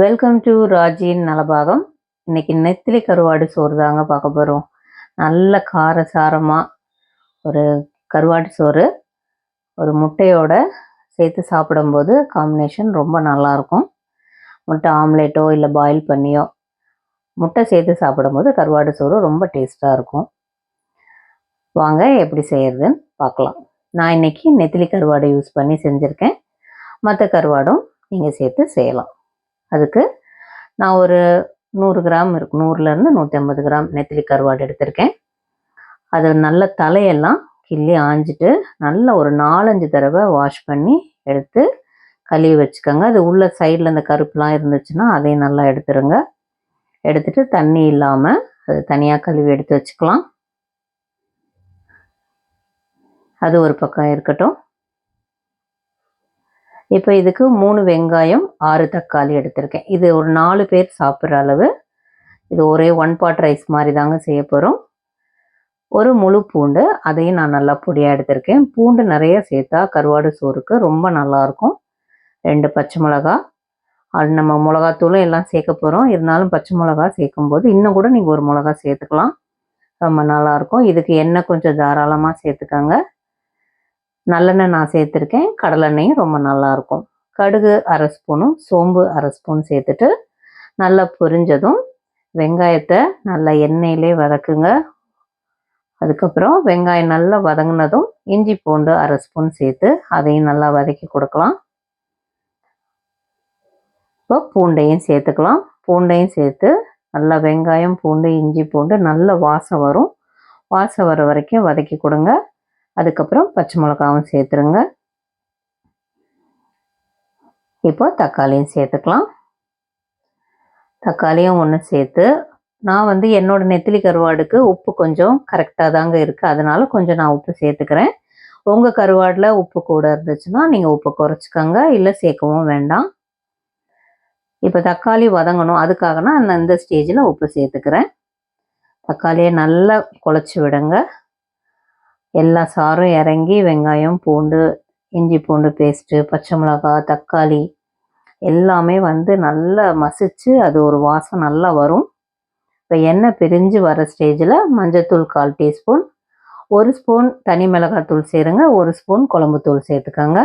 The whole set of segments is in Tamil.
Welcome to ராஜின் Nalabagam. இன்னைக்கு நெத்திலி கருவாடு சோறு தாங்க பார்க்க போகிறோம் நல்ல கார சாரமாக ஒரு கருவாடு சோறு. ஒரு முட்டையோட சேர்த்து சாப்பிடும்போது காம்பினேஷன் ரொம்ப நல்லாயிருக்கும். முட்டை ஆம்லேட்டோ இல்லை பாயில் பண்ணியோ முட்டை சேர்த்து சாப்பிடும்போது கருவாடு சோறு ரொம்ப டேஸ்ட்டாக இருக்கும். வாங்க எப்படி செய்யறதுன்னு பார்க்கலாம். நான் இன்னைக்கு நெத்திலி கருவாடு யூஸ் பண்ணி செஞ்சுருக்கேன். மற்ற கருவாடும் நீங்கள் சேர்த்து செய்யலாம். அதுக்கு நான் ஒரு நூறு கிராம் இருக்கும் நூறுலேருந்து நூற்றி ஐம்பது கிராம் நெத்திலி கருவாடு எடுத்திருக்கேன். அது நல்ல தலையெல்லாம் கிள்ளி ஆஞ்சிட்டு நல்ல ஒரு நாலஞ்சு தடவை வாஷ் பண்ணி எடுத்து கழுவி வச்சுக்கோங்க. அது உள்ள சைடில் இந்த கருப்புலாம் இருந்துச்சுன்னா அதையும் நல்லா எடுத்துருங்க. எடுத்துட்டு தண்ணி இல்லாமல் அது தனியாக கழுவி எடுத்து வச்சுக்கலாம். அது ஒரு பக்கம் இருக்கட்டும். இப்போ இதுக்கு மூணு வெங்காயம் ஆறு தக்காளி எடுத்திருக்கேன். இது ஒரு நாலு பேர் சாப்பிட்ற அளவு. இது ஒரே ஒன் பாட் ரைஸ் மாதிரி தாங்க செய்ய போகிறோம் ஒரு முழு பூண்டு அதையும் நான் நல்லா பொடியாக எடுத்திருக்கேன். பூண்டு நிறைய சேர்த்தா கருவாடு சோறுக்கு ரொம்ப நல்லாயிருக்கும் ரெண்டு பச்சை மிளகா. அது நம்ம மிளகாத்தூளும் எல்லாம் சேர்க்க போகிறோம் இருந்தாலும் பச்சை மிளகா சேர்க்கும்போது இன்னும் கூட நீங்கள் ஒரு மிளகா சேர்த்துக்கலாம். ரொம்ப நல்லாயிருக்கும் இதுக்கு எண்ணெய் கொஞ்சம் தாராளமாக சேர்த்துக்கோங்க. நல்லெண்ணெய் நான் சேர்த்துருக்கேன். கடலெண்ணெயும் ரொம்ப நல்லாயிருக்கும் கடுகு அரை ஸ்பூனும் சோம்பு அரை ஸ்பூன் சேர்த்துட்டு நல்லா பொரிஞ்சதும் வெங்காயத்தை நல்லா எண்ணெயிலே வதக்குங்க. அதுக்கப்புறம் வெங்காயம் நல்லா வதங்கினதும் இஞ்சி பூண்டு அரை ஸ்பூன் சேர்த்து அதையும் நல்லா வதக்கி கொடுக்கலாம். இப்போ பூண்டையும் சேர்த்துக்கலாம். பூண்டையும் சேர்த்து நல்லா வெங்காயம் பூண்டு இஞ்சி பூண்டு நல்ல வாசம் வரும். வாசம் வர வரைக்கும் வதக்கி கொடுங்க. அதுக்கப்புறம் பச்சை மிளகாவும் சேர்த்துருங்க. இப்போ தக்காளியும் சேர்த்துக்கலாம். தக்காளியும் ஒன்று சேர்த்து நான் வந்து என்னோட நெத்திலி கருவாடுக்கு உப்பு கொஞ்சம் கரெக்டாக தாங்க இருக்குது அதனால கொஞ்சம் நான் உப்பு சேர்த்துக்கிறேன். உங்கள் கருவாடில் உப்பு கூட இருந்துச்சுன்னா நீங்கள் உப்பு குறைச்சிக்கோங்க. இல்லை சேர்க்கவும் வேண்டாம். இப்போ தக்காளி வதங்கணும். அதுக்காக நான் இந்த ஸ்டேஜில் உப்பு சேர்த்துக்கிறேன். தக்காளியை நல்லா குழச்சி விடுங்க. எல்லா சாரும் இறங்கி வெங்காயம் பூண்டு இஞ்சி பூண்டு பேஸ்ட்டு பச்சை மிளகா தக்காளி எல்லாமே வந்து நல்லா மசிச்சு அது ஒரு வாசம் நல்லா வரும். இப்போ எண்ணெய் பிரிஞ்சு வர ஸ்டேஜில் மஞ்சத்தூள் கால் டீஸ்பூன் ஒரு ஸ்பூன் தனி மிளகாத்தூள் சேருங்க ஒரு ஸ்பூன் குழம்புத்தூள் சேர்த்துக்கோங்க.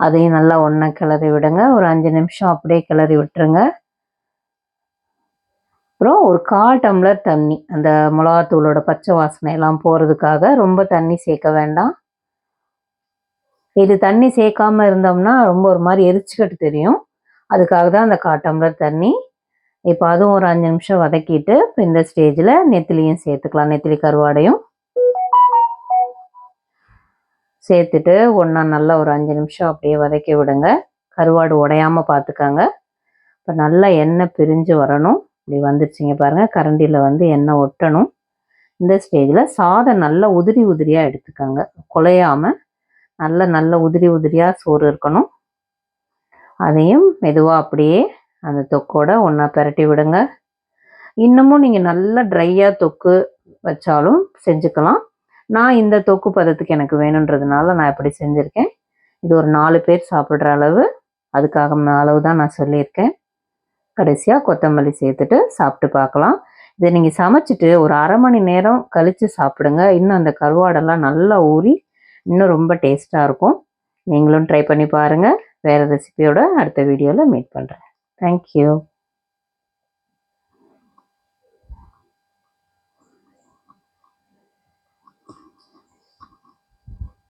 அதையும் நல்லா ஒன்றா கிளறி விடுங்க ஒரு அஞ்சு நிமிஷம் அப்படியே கிளறி விட்டுருங்க. அப்புறம் ஒரு கால் டம்ளர் தண்ணி அந்த மிளகாத்தூளோட பச்சை வாசனை எல்லாம் போகிறதுக்காக ரொம்ப தண்ணி சேர்க்க வேண்டாம். இது தண்ணி சேர்க்காம இருந்தோம்னா ரொம்ப ஒரு மாதிரி எரிச்சுக்கிட்டு தெரியும். அதுக்காக தான் அந்த கால் டம்ளர் தண்ணி. இப்போ அதுவும் ஒரு அஞ்சு நிமிஷம் வதக்கிட்டு இப்போ இந்த ஸ்டேஜில் நெத்திலியும் சேர்த்துக்கலாம். நெத்திலி கருவாடையும் சேர்த்துட்டு ஒன்றா நல்லா ஒரு அஞ்சு நிமிஷம் அப்படியே வதக்கி விடுங்க. கருவாடு உடையாமல் பார்த்துக்கோங்க. இப்போ நல்லா எண்ணெய் பிரிஞ்சு வரணும். இப்படி வந்துருச்சுங்க பாருங்கள் கரண்டியில் வந்து எண்ணெய் ஒட்டணும். இந்த ஸ்டேஜில் சாதம் நல்லா உதிரி உதிரியாக எடுத்துக்கோங்க. குலையாமல் நல்ல நல்ல உதிரி உதிரியாக சோறு இருக்கணும். அதையும் மெதுவாக அப்படியே அந்த தொக்கோட ஒன்றா பெரட்டி விடுங்க. இன்னமும் நீங்கள் நல்லா ட்ரையாக தொக்கு வச்சாலும் செஞ்சுக்கலாம். நான் இந்த தொக்கு பதத்துக்கு எனக்கு வேணுன்றதுனால நான் இப்படி செஞ்சுருக்கேன். இது ஒரு நாலு பேர் சாப்பிட்ற அளவு. அதுக்காக அளவு தான் நான் சொல்லியிருக்கேன். கடைசியாக கொத்தமல்லி சேர்த்துட்டு சாப்பிட்டு பார்க்கலாம். இதை நீங்கள் சமைச்சிட்டு ஒரு அரை மணி நேரம் கழித்து சாப்பிடுங்க. இன்னும் அந்த கருவாடெல்லாம் நல்லா ஊறி இன்னும் ரொம்ப டேஸ்ட்டாக இருக்கும். நீங்களும் ட்ரை பண்ணி பாருங்கள் வேறு ரெசிபியோட அடுத்த வீடியோவில் மீட் பண்ணுறேன் தேங்க்யூ